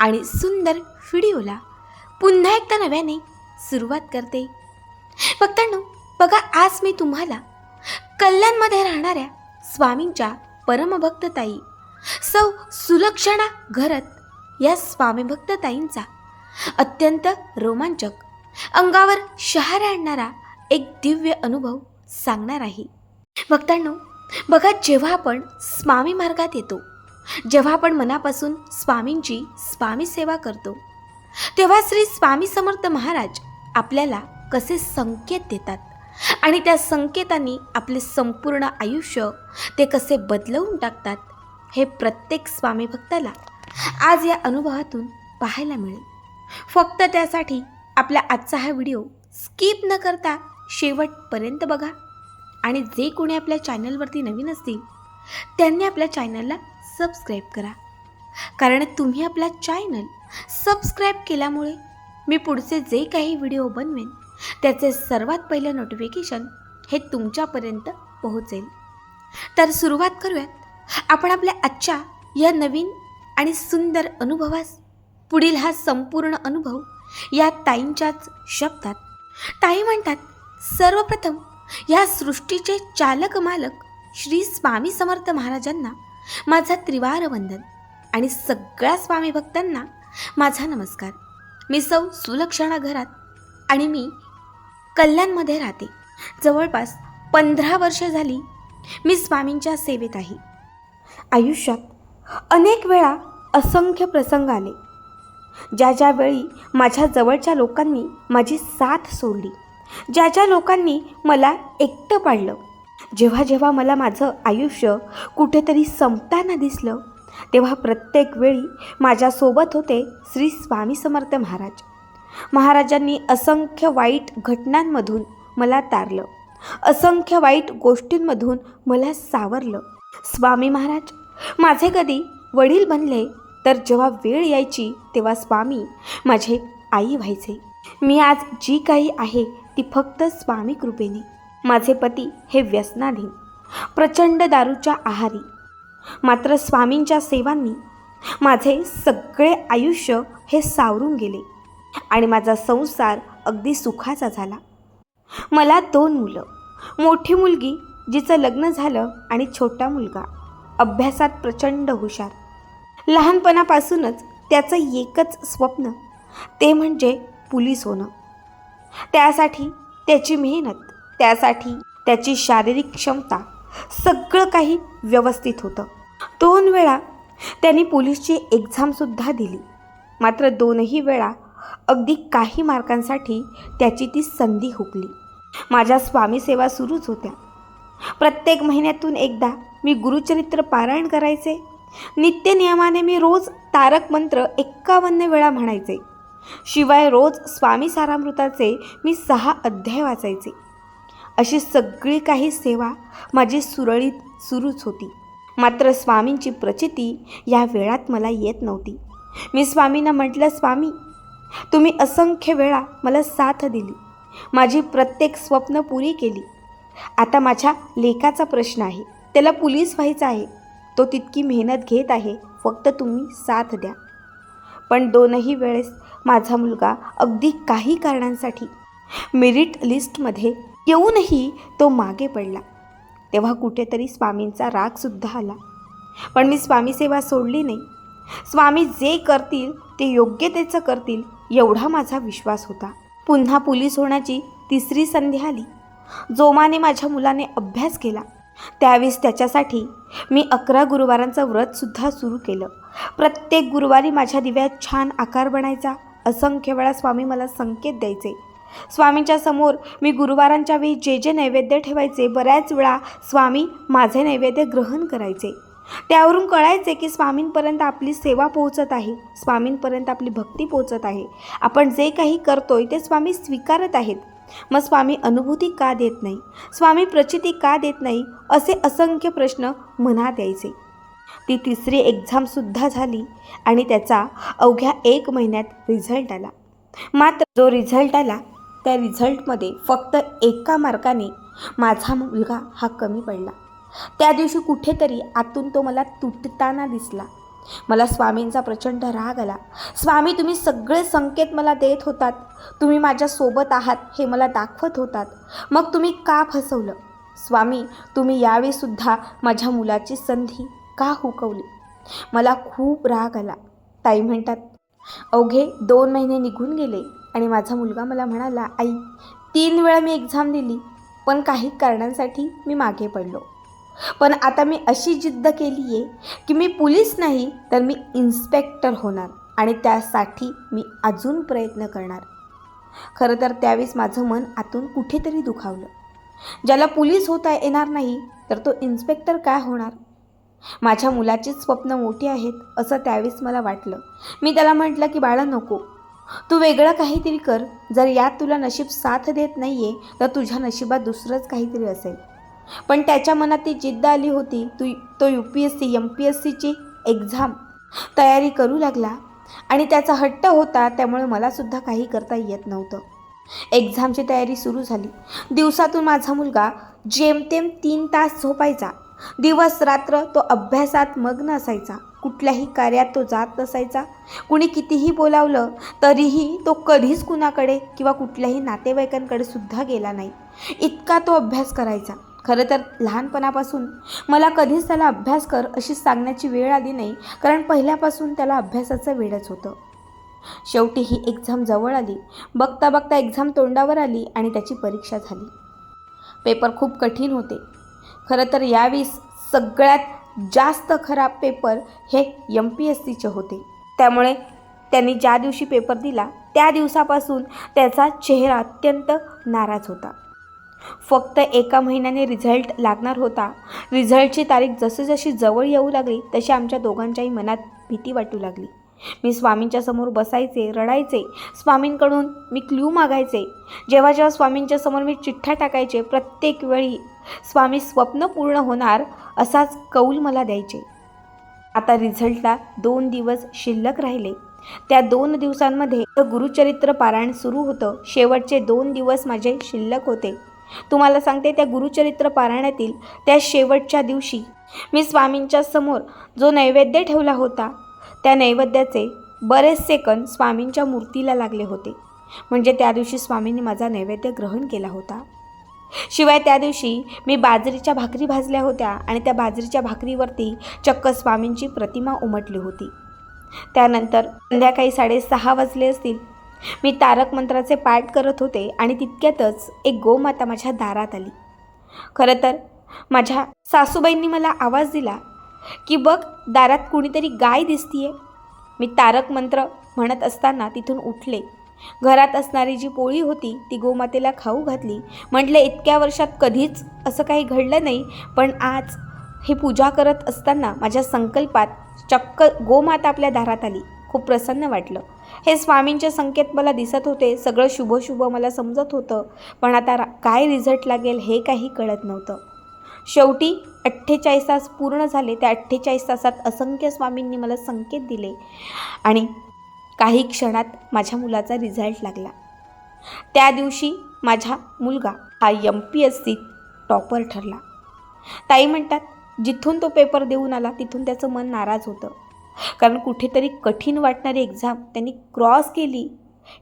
आणि सुंदर व्हिडिओला पुन्हा एकदा नव्याने सुरुवात करते. भक्तांनो बघा आज मी तुम्हाला कल्याणमध्ये राहणाऱ्या स्वामींच्या परमभक्तताई सौ सुलक्षणा घरत या स्वामी अत्यंत रोमांचक अंगावर शहार आणणारा एक दिव्य अनुभव सांगणार आहे. भक्तांनो बघा जेव्हा आपण स्वामी मार्गात येतो जेव्हा आपण मनापासून स्वामींची स्वामी सेवा करतो तेव्हा श्री स्वामी समर्थ महाराज आपल्याला कसे संकेत देतात आणि त्या संकेतांनी आपले संपूर्ण आयुष्य ते कसे बदलवून टाकतात हे प्रत्येक स्वामी भक्ताला आज या अनुभवातून पाहायला मिळेल. फक्त त्यासाठी आपला आजचा हा व्हिडिओ स्किप न करता शेवटपर्यंत बघा. आणि जे कोणी आपल्या चॅनलवरती नवीन असतील त्यांनी आपल्या चॅनलला सबस्क्राईब करा. कारण तुम्ही आपला चॅनल सबस्क्राईब केल्यामुळे मी पुढचे जे काही व्हिडिओ बनवेन त्याचे सर्वात पहिलं नोटिफिकेशन हे तुमच्यापर्यंत पोहोचेल. तर सुरुवात करूयात. आपण आपल्या आजच्या या नवीन आणि सुंदर अनुभवास पुढील हा संपूर्ण अनुभव या ताईंच्याच शब्दात. ताई म्हणतात सर्वप्रथम या सृष्टीचे चालक मालक श्री स्वामी समर्थ महाराजांना माझा त्रिवार वंदन आणि सगळ्या स्वामी भक्तांना माझा नमस्कार. मी सौ सुलक्षणा घरात आणि मी कल्याणमध्ये राहते. जवळपास पंधरा वर्ष झाली मी स्वामींच्या सेवेत आहे. आयुष्यात अनेक वेळा असंख्य प्रसंग आले. ज्या ज्यावेळी माझ्या जवळच्या लोकांनी माझी साथ सोडली ज्या ज्या लोकांनी मला एकटं पाडलं जेव्हा जेव्हा मला माझं आयुष्य कुठेतरी संपताना दिसलं तेव्हा प्रत्येक वेळी माझ्यासोबत होते श्री स्वामी समर्थ महाराज. महाराजांनी असंख्य वाईट घटनांमधून मला तारलं. असंख्य वाईट गोष्टींमधून मला सावरलं. स्वामी महाराज माझे कधी वडील बनले तर जेव्हा वेळ यायची तेव्हा स्वामी माझे आई व्हायचे. मी आज जी काही आहे ती फक्त स्वामी कृपेने. माझे पती हे व्यसनाधीन प्रचंड दारूच्या आहारी. मात्र स्वामींच्या सेवांनी माझे सगळे आयुष्य हे सावरून गेले आणि माझा संसार अगदी सुखाचा झाला. मला दोन मुलं मोठी मुलगी जिचं लग्न झालं आणि छोटा मुलगा अभ्यासात प्रचंड हुशार. लहानपणापासूनच त्याचं एकच स्वप्न ते म्हणजे पुलीस होणं. त्यासाठी त्याची मेहनत त्यासाठी त्याची शारीरिक क्षमता सगळं काही व्यवस्थित होतं. दोन वेळा त्यांनी पोलीसची एक्झामसुद्धा दिली. मात्र दोनही वेळा अगदी काही मार्कांसाठी त्याची ती संधी हुकली. माझ्या स्वामी सेवा सुरूच होत्या. प्रत्येक महिन्यातून एकदा मी गुरुचरित्र पारायण करायचे. नित्यनियमाने मी रोज तारक मंत्र एक्कावन्न वेळा म्हणायचे. शिवाय रोज स्वामी सारामृताचे मी सहा अध्याय वाचायचे. अशी सगळी काही सेवा माझी सुरळीत सुरूच होती. मात्र स्वामींची प्रचिती या वेळात मला येत नव्हती. मी स्वामींना म्हटलं स्वामी तुम्ही असंख्य वेळा मला साथ दिली. माझी प्रत्येक स्वप्न पुरी केली. आता माझ्या लेखाचा प्रश्न आहे. त्याला पोलीस व्हायचा आहे. तो तितकी मेहनत घेत आहे. फक्त तुम्ही साथ द्या. पण दोनही वेळेस माझा मुलगा अगदी काही कारणांसाठी मेरिट लिस्टमध्ये येऊनही तो मागे पडला. तेव्हा कुठेतरी स्वामींचा रागसुद्धा आला. पण मी स्वामी सेवा सोडली नाही. स्वामी जे करतील ते योग्यतेचं करतील एवढा माझा विश्वास होता. पुन्हा पोलीस होण्याची तिसरी संधी आली. जोमाने माझ्या मुलाने अभ्यास केला. त्यावेळेस त्याच्यासाठी मी अकरा गुरुवारांचं व्रतसुद्धा सुरू केलं. प्रत्येक गुरुवारी माझ्या दिव्यात छान आकार बनायचा असंख्य वेळा स्वामी मला संकेत द्यायचे. स्वामींच्या समोर मी गुरुवारांच्या वेळी जे जे नैवेद्य ठेवायचे बऱ्याच वेळा स्वामी माझे नैवेद्य ग्रहण करायचे. त्यावरून कळायचे की स्वामींपर्यंत आपली सेवा पोहोचत आहे स्वामींपर्यंत आपली भक्ती पोहोचत आहे. आपण जे काही करतोय ते स्वामी स्वीकारत आहेत. मग स्वामी अनुभूती का देत नाही? स्वामी प्रचिती का देत नाही? असे असंख्य प्रश्न मनात यायचे. ती तिसरी एक्झामसुद्धा झाली आणि त्याचा अवघ्या एक महिन्यात रिझल्ट आला. मात्र जो रिझल्ट आला त्या रिझल्टमध्ये फक्त एका मार्काने माझा मुलगा हा कमी पडला. त्या दिवशी कुठेतरी आतून तो मला तुटताना दिसला. मला स्वामींचा प्रचंड राग आला. स्वामी तुम्ही सगळे संकेत मला देत होतात. तुम्ही माझ्यासोबत आहात हे मला दाखवत होतात. मग तुम्ही का फसवलं? स्वामी तुम्ही यावेळीसुद्धा माझ्या मुलाची संधी का हुकवली? मला खूप राग आला. ताई म्हणतात अवघे दोन महिने निघून गेले. आणि माझा मुलगा मला म्हणाला आई तीन वेळा मी एक्झाम दिली पण काही कारणांसाठी मी मागे पडलो. पण आता मी अशी जिद्द केली आहे की मी पोलीस नाही तर मी इन्स्पेक्टर होणार आणि त्यासाठी मी अजून प्रयत्न करणार. खरं तर त्यावेळेस माझं मन आतून कुठेतरी दुखावलं. ज्याला पोलीस होता येणार नाही तर तो इन्स्पेक्टर काय होणार? माझ्या मुलाचीच स्वप्न मोठी आहेत असं त्यावेळेस मला वाटलं. मी त्याला म्हटलं की बाळा नको. तू वेगळं काहीतरी कर. जर यात तुला नशीब साथ देत नाही आहे तर तुझ्या नशिबात दुसरंच काहीतरी असेल. पण त्याच्या मनात ती जिद्द आली होती. तू तो U P S C M P S सीची एक्झाम तयारी करू लागला. आणि त्याचा हट्ट होता त्यामुळे मलासुद्धा काही करता येत नव्हतं. एक्झामची तयारी सुरू झाली. दिवसातून माझा मुलगा जेमतेम तीन तास झोपायचा. दिवस रात्र तो अभ्यासात मग्न असायचा. कुठल्याही कार्यात तो जात नसायचा. कुणी कितीही बोलावलं तरीही तो कधीच कुणाकडे किंवा कुठल्याही नातेवाईकांकडे सुद्धा गेला नाही. इतका तो अभ्यास करायचा. खरं तर लहानपणापासून मला कधीच त्याला अभ्यास कर अशी सांगण्याची वेळ आली नाही कारण पहिल्यापासून त्याला अभ्यासाचं वेळच होतं. शेवटी ही एक्झाम जवळ आली. बघता बघता एक्झाम तोंडावर आली आणि त्याची परीक्षा झाली. पेपर खूप कठीण होते. खरं तर यावेळी सगळ्यात जास्त खराब पेपर हे एम पी एस सीचे होते. त्यामुळे त्यांनी ज्या दिवशी पेपर दिला त्या दिवसापासून त्याचा चेहरा अत्यंत नाराज होता. फक्त एका महिन्याने रिझल्ट लागणार होता. रिझल्टची तारीख जशी जशी जवळ येऊ लागली तशी आमच्या दोघांच्याही मनात भीती वाटू लागली. मी स्वामींच्या समोर बसायचे रडायचे. स्वामींकडून मी क्ल्यू मागायचे. जेव्हा जेव्हा स्वामींच्या समोर मी चिठ्ठ्या टाकायचे प्रत्येक वेळी स्वामी स्वप्न पूर्ण होणार असाच कौल मला द्यायचे. आता रिझल्टला दोन दिवस शिल्लक राहिले. त्या दोन दिवसांमध्ये गुरुचरित्र पारायण सुरू होतं. शेवटचे दोन दिवस माझे शिल्लक होते. तुम्हाला सांगते त्या गुरुचरित्र पारायणातील त्या शेवटच्या दिवशी मी स्वामींच्या समोर जो नैवेद्य ठेवला होता त्या नैवेद्याचे बरेच सेकंद स्वामींच्या मूर्तीला लागले होते. म्हणजे त्या दिवशी स्वामींनी माझा नैवेद्य ग्रहण केला होता. शिवाय त्या दिवशी मी बाजरीच्या भाकरी भाजल्या होत्या आणि त्या बाजरीच्या भाकरीवरती चक्क स्वामींची प्रतिमा उमटली होती. त्यानंतर संध्याकाळी साडेसहा वाजले असतील. मी तारक मंत्राचे पाठ करत होते आणि तितक्यातच एक गोमाता माझ्या दारात आली. खरं तर माझ्या सासूबाईंनी मला आवाज दिला की बघ दारात कुणीतरी गाय दिसतीये. मी तारक मंत्र म्हणत असताना तिथून उठले. घरात असणारी जी पोळी होती ती गोमातेला खाऊ घातली. म्हटले इतक्या वर्षात कधीच असं काही घडलं नाही पण आज ही पूजा करत असताना माझ्या संकल्पात चक्क गोमाता आपल्या दारात आली. खूप प्रसन्न वाटलं. हे स्वामींचे संकेत मला दिसत होते सगळं शुभ शुभ मला समजत होतं पण आता रा- काय रिझल्ट लागेल हे काही कळत नव्हतं. शेवटी अठ्ठेचाळीस तास पूर्ण झाले. त्या अठ्ठेचाळीस तासात असंख्य स्वामींनी मला संकेत दिले आणि काही क्षणात माझ्या मुलाचा रिझल्ट लागला. त्या दिवशी माझा मुलगा हा M P S C topper ठरला. ताई म्हणतात जिथून तो पेपर देऊन आला तिथून त्याचं मन नाराज होतं. कारण कुठेतरी कठीण वाटणारी एक्झाम त्यांनी क्रॉस केली.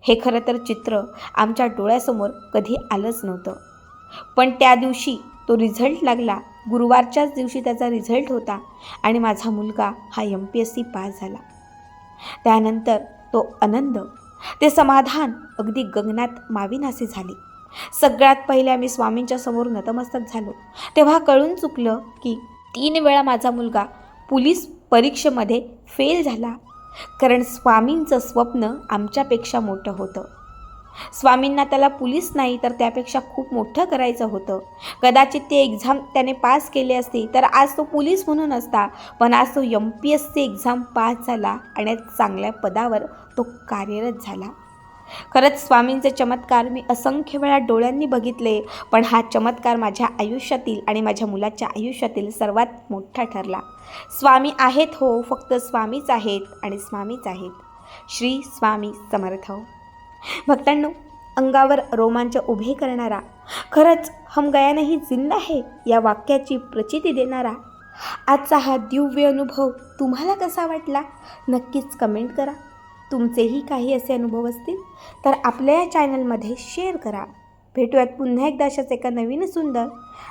हे खरं तर चित्र आमच्या डोळ्यासमोर कधी आलंच नव्हतं. पण त्या दिवशी तो रिझल्ट लागला. गुरुवारच्याच दिवशी त्याचा रिझल्ट होता आणि माझा मुलगा हा M P S C pass झाला. त्यानंतर तो आनंद ते समाधान अगदी गगनात माविनासे झाले. सगळ्यात पहिले आम्ही स्वामींच्या समोर नतमस्तक झालो. तेव्हा कळून चुकलं की तीन वेळा माझा मुलगा पोलीस परीक्षेमध्ये फेल झाला. कारण स्वामींचं स्वप्न आमच्यापेक्षा मोठं होतं. स्वामींना त्याला पोलीस नाही तर त्यापेक्षा खूप मोठं करायचं होतं. कदाचित ते एक्झाम त्याने पास केले असती तर आज तो पोलीस म्हणून असता. पण आज तो M P S C exam pass झाला आणि चांगल्या पदावर तो कार्यरत झाला. खरंच स्वामींचे चमत्कार मी असंख्य वेळा डोळ्यांनी बघितले पण हा चमत्कार माझ्या आयुष्यातील आणि माझ्या मुलाच्या आयुष्यातील सर्वात मोठा ठरला. स्वामी आहेत हो फक्त स्वामीच आहेत आणि स्वामीच आहेत. श्री स्वामी समर्थ. भक्तांनो अंगावर रोमांच उभे करणारा खरंच हम जिंद आहे या वाक्याची प्रचिती देणारा आजचा हा दिव्य अनुभव तुम्हाला कसा वाटला? नक्कीच कमेंट करा. तुमचेही काही असे अनुभव असतील तर आपल्या या चॅनलमध्ये शेअर करा. भेटूयात पुन्हा एकदा अशाच एका नवीन सुंदर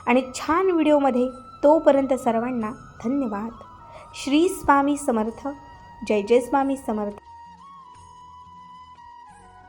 आणि छान व्हिडिओमध्ये. तोपर्यंत सर्वांना धन्यवाद. श्री स्वामी समर्थ. जय जय स्वामी समर्थ.